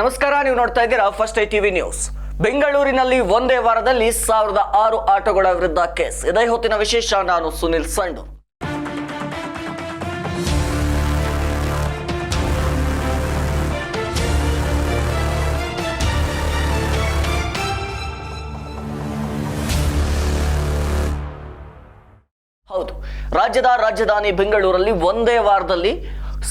ನಮಸ್ಕಾರ, ನೀವು ನೋಡ್ತಾ ಇದ್ದೀರಾ ಫಸ್ಟ್ ಐ ಟಿವಿ ನ್ಯೂಸ್. ಬೆಂಗಳೂರಿನಲ್ಲಿ ಒಂದೇ ವಾರದಲ್ಲಿ ಸಾವಿರದ ಆರು ಆಟೋಗಳ ವಿರುದ್ಧ ಕೇಸ್. ಇದೇ ಹೊತ್ತಿನ ವಿಶೇಷ, ನಾನು ಸುನಿಲ್ ಸಂಡು ಹೌದು, ರಾಜ್ಯದ ರಾಜಧಾನಿ ಬೆಂಗಳೂರಲ್ಲಿ ಒಂದೇ ವಾರದಲ್ಲಿ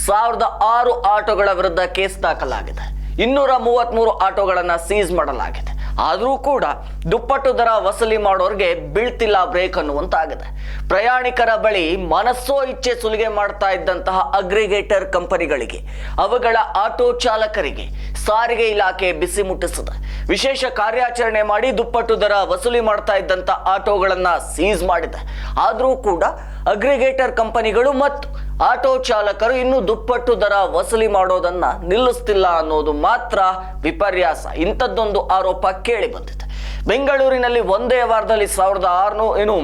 ಸಾವಿರದ ಆರು ಆಟೋಗಳ ವಿರುದ್ಧ ಕೇಸ್ ದಾಖಲಾಗಿದೆ. ಇನ್ನೂರ ಮೂವತ್ತ್ಮೂರು ಆಟೋಗಳನ್ನು ಸೀಸ್ ಮಾಡಲಾಗಿದೆ. ಆದರೂ ಕೂಡ ದುಪ್ಪಟ್ಟು ದರ ವಸೂಲಿ ಮಾಡೋರಿಗೆ ಬೀಳ್ತಿಲ್ಲ ಬ್ರೇಕ್ ಅನ್ನುವಂತಾಗಿದೆ. ಪ್ರಯಾಣಿಕರ ಬಳಿ ಮನಸ್ಸೋ ಇಚ್ಛೆ ಸುಲಿಗೆ ಮಾಡ್ತಾ ಇದ್ದಂತಹ ಅಗ್ರಿಗೇಟರ್ ಕಂಪನಿಗಳಿಗೆ, ಅವುಗಳ ಆಟೋ ಚಾಲಕರಿಗೆ ಸಾರಿಗೆ ಇಲಾಖೆ ಬಿಸಿ ಮುಟ್ಟಿಸಿದೆ. ವಿಶೇಷ ಕಾರ್ಯಾಚರಣೆ ಮಾಡಿ ದುಪ್ಪಟ್ಟು ದರ ವಸೂಲಿ ಮಾಡ್ತಾ ಇದ್ದಂಥ ಆಟೋಗಳನ್ನು ಸೀಸ್ ಮಾಡಿದೆ. ಆದರೂ ಕೂಡ ಅಗ್ರಿಗೇಟರ್ ಕಂಪನಿಗಳು ಮತ್ತು ಆಟೋ ಚಾಲಕರು ಇನ್ನು ದುಪ್ಪಟ್ಟು ದರ ವಸೂಲಿ ಮಾಡೋದನ್ನ ನಿಲ್ಲಿಸ್ತಿಲ್ಲ ಅನ್ನೋದು ಮಾತ್ರ ವಿಪರ್ಯಾಸ. ಇಂಥದ್ದೊಂದು ಆರೋಪ ಕೇಳಿ ಬಂದಿದೆ. ಬೆಂಗಳೂರಿನಲ್ಲಿ ಒಂದೇ ವಾರದಲ್ಲಿ ಸಾವಿರದ ಆರುನೂರು ಏನು?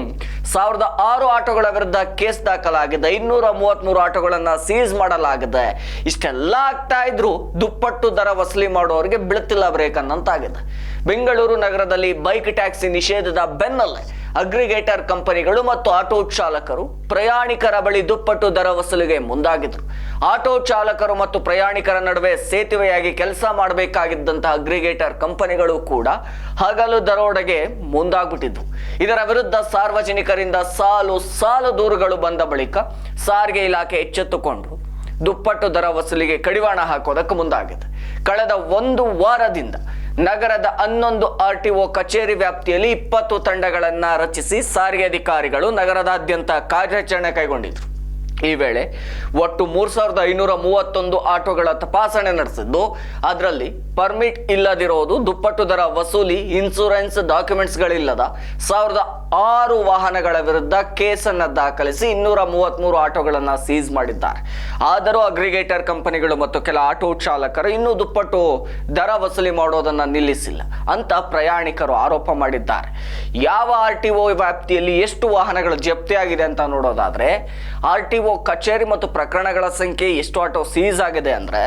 ಸಾವಿರದ ಆರು ಆಟೋಗಳ ವಿರುದ್ಧ ಕೇಸ್ ದಾಖಲಾಗಿದೆ. ಇನ್ನೂರ ಮೂವತ್ಮೂರು ಆಟೋಗಳನ್ನು ಸೀಸ್ ಮಾಡಲಾಗಿದೆ. ಇಷ್ಟೆಲ್ಲ ಆಗ್ತಾ ಇದ್ರು ದುಪ್ಪಟ್ಟು ದರ ವಸೂಲಿ ಮಾಡೋರಿಗೆ ಬೀಳ್ತಿಲ್ಲ ಬ್ರೇಕ್ ಅನ್ನಂತಾಗಿದೆ ಬೆಂಗಳೂರು ನಗರದಲ್ಲಿ ಬೈಕ್ ಟ್ಯಾಕ್ಸಿ ನಿಷೇಧದ ಬೆನ್ನಲ್ಲೇ ಅಗ್ರಿಗೇಟರ್ ಕಂಪನಿಗಳು ಮತ್ತು ಆಟೋ ಚಾಲಕರು ಪ್ರಯಾಣಿಕರ ಬಳಿ ದುಪ್ಪಟ್ಟು ದರ ವಸೂಲಿಗೆ ಮುಂದಾಗಿದ್ರು. ಆಟೋ ಚಾಲಕರು ಮತ್ತು ಪ್ರಯಾಣಿಕರ ನಡುವೆ ಸೇತುವೆಯಾಗಿ ಕೆಲಸ ಮಾಡಬೇಕಾಗಿದ್ದಂತಹ ಅಗ್ರಿಗೇಟರ್ ಕಂಪನಿಗಳು ಕೂಡ ಹಗಲು ದರೋಡೆಗೆ ಮುಂದಾಗ್ಬಿಟ್ಟಿದ್ವು. ಇದರ ವಿರುದ್ಧ ಸಾರ್ವಜನಿಕರಿಂದ ಸಾಲು ಸಾಲು ದೂರುಗಳು ಬಂದ ಬಳಿಕ ಸಾರಿಗೆ ಇಲಾಖೆ ಎಚ್ಚೆತ್ತುಕೊಂಡು ದುಪ್ಪಟ್ಟು ದರ ವಸೂಲಿಗೆ ಕಡಿವಾಣ ಹಾಕೋದಕ್ಕೆ ಮುಂದಾಗಿದೆ. ಕಳೆದ ಒಂದು ವಾರದಿಂದ ನಗರದ ಹನ್ನೊಂದು ಆರ್ ಟಿ ಒ ಕಚೇರಿ ವ್ಯಾಪ್ತಿಯಲ್ಲಿ ಇಪ್ಪತ್ತು ತಂಡಗಳನ್ನು ರಚಿಸಿ ಸಾರಿಗೆ ಅಧಿಕಾರಿಗಳು ನಗರದಾದ್ಯಂತ ಕಾರ್ಯಾಚರಣೆ ಕೈಗೊಂಡಿದ್ರು. ಈ ವೇಳೆ ಒಟ್ಟು ಮೂರ್ ಸಾವಿರದ ಐನೂರ ಮೂವತ್ತೊಂದು ಆಟೋಗಳ ತಪಾಸಣೆ ನಡೆಸಿದ್ದು, ಅದರಲ್ಲಿ ಪರ್ಮಿಟ್ ಇಲ್ಲದಿರೋದು, ದುಪ್ಪಟ್ಟು ದರ ವಸೂಲಿ ಇನ್ಸೂರೆನ್ಸ್ ಡಾಕ್ಯುಮೆಂಟ್ಸ್ಗಳಿಲ್ಲದ ಸಾವಿರದ ಆರು ವಾಹನಗಳ ವಿರುದ್ಧ ಕೇಸನ್ನ ದಾಖಲಿಸಿ ಇನ್ನೂರ ಮೂವತ್ಮೂರು ಆಟೋಗಳನ್ನು ಸೀಸ್ ಮಾಡಿದ್ದಾರೆ. ಆದರೂ ಅಗ್ರಿಗೇಟರ್ ಕಂಪನಿಗಳು ಮತ್ತು ಕೆಲ ಆಟೋ ಚಾಲಕರು ಇನ್ನೂ ದುಪ್ಪಟ್ಟು ದರ ವಸೂಲಿ ಮಾಡೋದನ್ನ ನಿಲ್ಲಿಸಿಲ್ಲ ಅಂತ ಪ್ರಯಾಣಿಕರು ಆರೋಪ ಮಾಡಿದ್ದಾರೆ. ಯಾವ ಆರ್ ಟಿ ಒ ವ್ಯಾಪ್ತಿಯಲ್ಲಿ ಎಷ್ಟು ವಾಹನಗಳು ಜಪ್ತಿಯಾಗಿದೆ ಅಂತ ನೋಡೋದಾದ್ರೆ, ಆರ್ ಟಿ ಕಚೇರಿ ಮತ್ತು ಪ್ರಕರಣಗಳ ಸಂಖ್ಯೆ ಎಷ್ಟು ಆಟೋ ಸೀಸ್ ಆಗಿದೆ ಅಂದ್ರೆ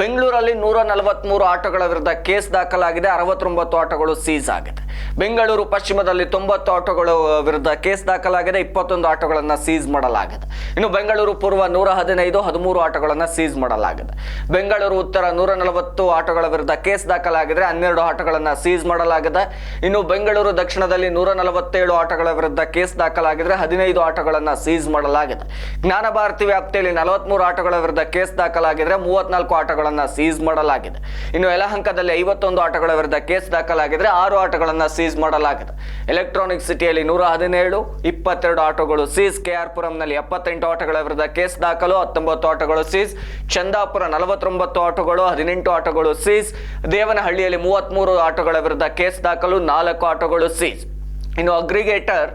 ಬೆಂಗಳೂರಲ್ಲಿ ನೂರ ನಲವತ್ಮೂರು ಆಟೋಗಳ ವಿರುದ್ಧ ಕೇಸ್ ದಾಖಲಾಗಿದೆ, ಅರವತ್ತೊಂಬತ್ತು ಆಟೋಗಳು ಸೀಸ್ ಆಗಿದೆ. ಬೆಂಗಳೂರು ಪಶ್ಚಿಮದಲ್ಲಿ ತೊಂಬತ್ತು ಆಟೋಗಳ ವಿರುದ್ಧ ಕೇಸ್ ದಾಖಲಾಗಿದೆ, ಇಪ್ಪತ್ತೊಂದು ಆಟೋಗಳನ್ನು ಸೀಸ್ ಮಾಡಲಾಗಿದೆ. ಇನ್ನು ಬೆಂಗಳೂರು ಪೂರ್ವ ನೂರ ಹದಿನೈದು, ಹದಿಮೂರು ಆಟೋಗಳನ್ನ ಸೀಸ್ ಮಾಡಲಾಗಿದೆ. ಬೆಂಗಳೂರು ಉತ್ತರ ನೂರ ನಲವತ್ತು ಆಟೋಗಳ ವಿರುದ್ಧ ಕೇಸ್ ದಾಖಲಾಗಿದೆ ಹನ್ನೆರಡು ಆಟೋಗಳನ್ನು ಸೀಸ್ ಮಾಡಲಾಗಿದೆ. ಇನ್ನು ಬೆಂಗಳೂರು ದಕ್ಷಿಣದಲ್ಲಿ ನೂರ ನಲವತ್ತೇಳು ಆಟೋಗಳ ವಿರುದ್ಧ ಕೇಸ್ ದಾಖಲಾಗಿದ್ರೆ ಹದಿನೈದು ಆಟೋಗಳನ್ನು ಸೀಸ್ ಮಾಡಲಾಗಿದೆ. ಜ್ಞಾನ ಭಾರತಿ ವ್ಯಾಪ್ತಿಯಲ್ಲಿ ನಲವತ್ಮೂರು ಆಟಗಳ ವಿರುದ್ಧ ಕೇಸ್ ದಾಖಲಾಗಿದ್ರೆ ಮೂವತ್ನಾಲ್ಕು ಆಟಗಳನ್ನು ಸೀಸ್ ಮಾಡಲಾಗಿದೆ. ಇನ್ನು ಯಲಹಂಕದಲ್ಲಿ ಐವತ್ತೊಂದು ಆಟಗಳ ವಿರುದ್ಧ ಕೇಸ್ ದಾಖಲಾಗಿದ್ರೆ ಆರು ಆಟಗಳನ್ನು ಸೀಸ್ ಮಾಡಲಾಗಿದೆ. ಎಲೆಕ್ಟ್ರಾನಿಕ್ ಸಿಟಿಯಲ್ಲಿ ನೂರ ಹದಿನೇಳು, ಇಪ್ಪತ್ತೆರಡು ಆಟೋಗಳು ಸೀಸ್. ಕೆಆರ್ಪುರಂನಲ್ಲಿ ಎಪ್ಪತ್ತೆಂಟು ಆಟಗಳ ವಿರುದ್ಧ ಕೇಸ್ ದಾಖಲು, ಹತ್ತೊಂಬತ್ತು ಆಟೋಗಳು ಸೀಸ್. ಚಂದಾಪುರ ನಲವತ್ತೊಂಬತ್ತು ಆಟೋಗಳು, ಹದಿನೆಂಟು ಆಟೋಗಳು ಸೀಸ್. ದೇವನಹಳ್ಳಿಯಲ್ಲಿ ಮೂವತ್ಮೂರು ಆಟೋಗಳ ವಿರುದ್ಧ ಕೇಸ್ ದಾಖಲು, ನಾಲ್ಕು ಆಟೋಗಳು ಸೀಸ್. ಇನ್ನು ಅಗ್ರಿಗೇಟರ್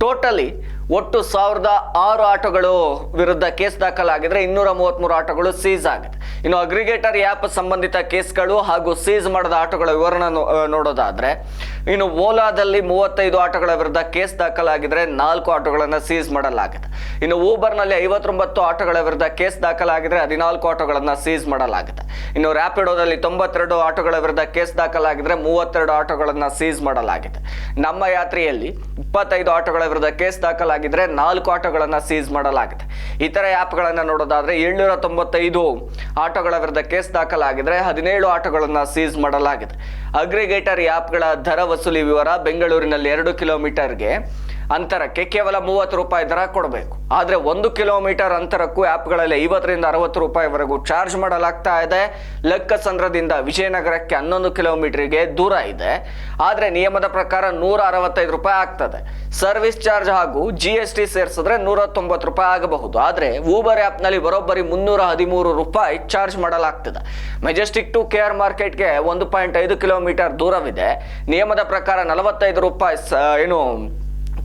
ಟೋಟಲಿ ಒಟ್ಟು ಸಾವಿರದ ಆರು ಆಟೋಗಳು ವಿರುದ್ಧ ಕೇಸ್ ದಾಖಲಾಗಿದ್ರೆ ಇನ್ನೂರ ಮೂವತ್ಮೂರು ಆಟೋಗಳು ಸೀಸ್ ಆಗಿದೆ ಇನ್ನು ಅಗ್ರಿಗೇಟರ್ ಆ್ಯಪ್ ಸಂಬಂಧಿತ ಕೇಸ್ಗಳು ಹಾಗೂ ಸೀಸ್ ಮಾಡಿದ ಆಟೋಗಳ ವಿವರಣ ನೋಡೋದಾದ್ರೆ, ಇನ್ನು ಓಲಾದಲ್ಲಿ ಮೂವತ್ತೈದು ಆಟೋಗಳ ವಿರುದ್ಧ ಕೇಸ್ ದಾಖಲಾಗಿದ್ರೆ ನಾಲ್ಕು ಆಟೋಗಳನ್ನು ಸೀಸ್ ಮಾಡಲಾಗಿದೆ ಇನ್ನು ಊಬರ್ನಲ್ಲಿ ಐವತ್ತೊಂಬತ್ತು ಆಟೋಗಳ ವಿರುದ್ಧ ಕೇಸ್ ದಾಖಲಾಗಿದ್ರೆ ಹದಿನಾಲ್ಕು ಆಟೋಗಳನ್ನು ಸೀಸ್ ಮಾಡಲಾಗಿದೆ ಇನ್ನು ರ್ಯಾಪಿಡೋದಲ್ಲಿ ತೊಂಬತ್ತೆರಡು ಆಟೋಗಳ ವಿರುದ್ಧ ಕೇಸ್ ದಾಖಲಾಗಿದ್ರೆ ಮೂವತ್ತೆರಡು ಆಟೋಗಳನ್ನು ಸೀಸ್ ಮಾಡಲಾಗಿದೆ. ನಮ್ಮ ಯಾತ್ರೆಯಲ್ಲಿ ಇಪ್ಪತ್ತೈದು ಆಟೋಗಳ ವಿರುದ್ಧ ಕೇಸ್ ದಾಖಲಾಗಿದ್ರೆ ನಾಲ್ಕು ಆಟೋಗಳನ್ನು ಸೀಸ್ ಮಾಡಲಾಗಿದೆ. ಇತರ ಆ್ಯಪ್ಗಳನ್ನು ನೋಡೋದಾದ್ರೆ ಏಳ್ನೂರ ತೊಂಬತ್ತೈದು ಆಟೋಗಳ ವಿರುದ್ಧ ಕೇಸ್ ದಾಖಲಾಗಿದ್ರೆ ಹದಿನೇಳು ಆಟೋಗಳನ್ನು ಸೀಸ್ ಮಾಡಲಾಗಿದೆ. ಅಗ್ರಿಗೇಟರ್ ಆ್ಯಪ್ಗಳ ದರ ವಸೂಲಿ ವಿವರ ಬೆಂಗಳೂರಿನಲ್ಲಿ ಎರಡು ಕಿಲೋಮೀಟರ್ಗೆ ಅಂತರಕ್ಕೆ ಕೇವಲ ಮೂವತ್ತು ರೂಪಾಯಿ ದರ ಕೊಡಬೇಕು. ಆದರೆ ಒಂದು ಕಿಲೋಮೀಟರ್ ಅಂತರಕ್ಕೂ ಆ್ಯಪ್ಗಳಲ್ಲಿ ಐವತ್ತರಿಂದ ಅರವತ್ತು ರೂಪಾಯಿವರೆಗೂ ಚಾರ್ಜ್ ಮಾಡಲಾಗ್ತಾ ಇದೆ. ಲೆಕ್ಕಸಂದ್ರದಿಂದ ವಿಜಯನಗರಕ್ಕೆ ಹನ್ನೊಂದು ಕಿಲೋಮೀಟರ್ಗೆ ದೂರ ಇದೆ. ಆದರೆ ನಿಯಮದ ಪ್ರಕಾರ ನೂರ ಅರವತ್ತೈದು ರೂಪಾಯಿ ಆಗ್ತದೆ. ಸರ್ವಿಸ್ ಚಾರ್ಜ್ ಹಾಗೂ ಜಿ ಎಸ್ ಟಿ ಸೇರಿಸಿದ್ರೆ ನೂರ ತೊಂಬತ್ತು ರೂಪಾಯಿ ಆಗಬಹುದು. ಆದರೆ ಊಬರ್ ಆ್ಯಪ್ನಲ್ಲಿ ಬರೋಬ್ಬರಿ ಮುನ್ನೂರ ಹದಿಮೂರು ರೂಪಾಯಿ ಚಾರ್ಜ್ ಮಾಡಲಾಗ್ತದೆ. ಮೆಜೆಸ್ಟಿಕ್ ಟು ಕೆ ಆರ್ ಮಾರ್ಕೆಟ್ಗೆ ಒಂದು ಪಾಯಿಂಟ್ ಐದು ಕಿಲೋಮೀಟರ್ ದೂರವಿದೆ. ನಿಯಮದ ಪ್ರಕಾರ ನಲವತ್ತೈದು ರೂಪಾಯಿ ಏನು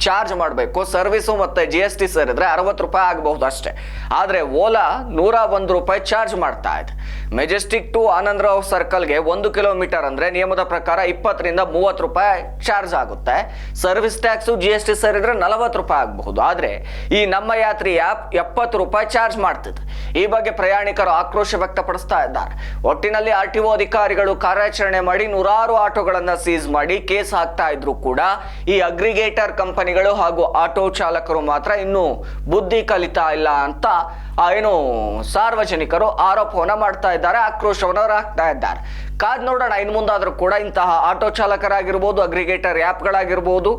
ಚಾರ್ಜ್ ಮಾಡಬೇಕು, ಸರ್ವಿಸು ಮತ್ತೆ ಜಿ ಎಸ್ ಟಿ ಸೇರಿದ್ರೆ ಅರವತ್ತು ರೂಪಾಯಿ ಆಗಬಹುದು ಅಷ್ಟೇ. ಆದರೆ ಓಲಾ ನೂರ ಒಂದು ರೂಪಾಯಿ ಚಾರ್ಜ್ ಮಾಡ್ತಾ ಇದೆ. ಮೆಜೆಸ್ಟಿಕ್ ಟು ಆನಂದರಾವ್ ಸರ್ಕಲ್ಗೆ ಒಂದು ಕಿಲೋಮೀಟರ್ ಅಂದರೆ ನಿಯಮದ ಪ್ರಕಾರ ಇಪ್ಪತ್ತರಿಂದ ಮೂವತ್ತು ರೂಪಾಯಿ ಚಾರ್ಜ್ ಆಗುತ್ತೆ. Service tax G S T ಸೇರಿದ್ರೆ ನಲವತ್ತು ರೂಪಾಯಿ ಆಗಬಹುದು. ಆದರೆ ಈ ನಮ್ಮ ಯಾತ್ರಿ ಆ್ಯಪ್ ಎಪ್ಪತ್ತು ರೂಪಾಯಿ ಚಾರ್ಜ್ ಮಾಡ್ತಿದೆ. ಈ ಬಗ್ಗೆ ಪ್ರಯಾಣಿಕರು ಆಕ್ರೋಶ ವ್ಯಕ್ತಪಡಿಸ್ತಾ ಇದ್ದಾರೆ. ಒಟ್ಟಿನಲ್ಲಿ ಆರ್ ಟಿ ಒ ಅಧಿಕಾರಿಗಳು ಕಾರ್ಯಾಚರಣೆ ಮಾಡಿ ನೂರಾರು ಆಟೋಗಳನ್ನು ಸೀಸ್ ಮಾಡಿ ಕೇಸ್ ಹಾಕ್ತಾ ಇದ್ರು ಕೂಡ ಈ ಅಗ್ರಿಗೇಟರ್ ಕಂಪನಿಗಳು ಹಾಗೂ ಆಟೋ ಚಾಲಕರು ಮಾತ್ರ ಇನ್ನೂ ಬುದ್ಧಿ ಕಲಿತಾ ಇಲ್ಲ ಅಂತ ಏನು ಸಾರ್ವಜನಿಕರು ಆರೋಪವನ್ನು ಮಾಡ್ತಾ ಇದ್ದಾರೆ ಆಕ್ರೋಶವನ್ನು ಹಾಕ್ತಾ ಇದ್ದಾರೆ. ಕಾದ್ ನೋಡೋಣ ಇನ್ನು ಮುಂದಾದರೂ ಕೂಡ ಇಂತಹ ಆಟೋ ಚಾಲಕರಾಗಿರ್ಬೋದು, ಅಗ್ರಿಗೇಟರ್ ಆ್ಯಪ್ಗಳಾಗಿರ್ಬೋದು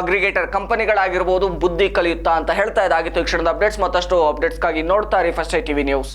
ಅಗ್ರಿಗೇಟರ್ ಕಂಪನಿಗಳಾಗಿರ್ಬೋದು ಬುದ್ಧಿ ಕಲಿಯುತ್ತಾ ಅಂತ ಹೇಳ್ತಾ ಇದ್ದಾಗಿತ್ತು ಈ ಕ್ಷಣದ ಅಪ್ಡೇಟ್ಸ್, ಮತ್ತಷ್ಟು ಅಪ್ಡೇಟ್ಸ್ಗಾಗಿ ನೋಡ್ತಾ ಇರಿ ಫಸ್ಟ್ ಐ ಟಿವಿ ನ್ಯೂಸ್.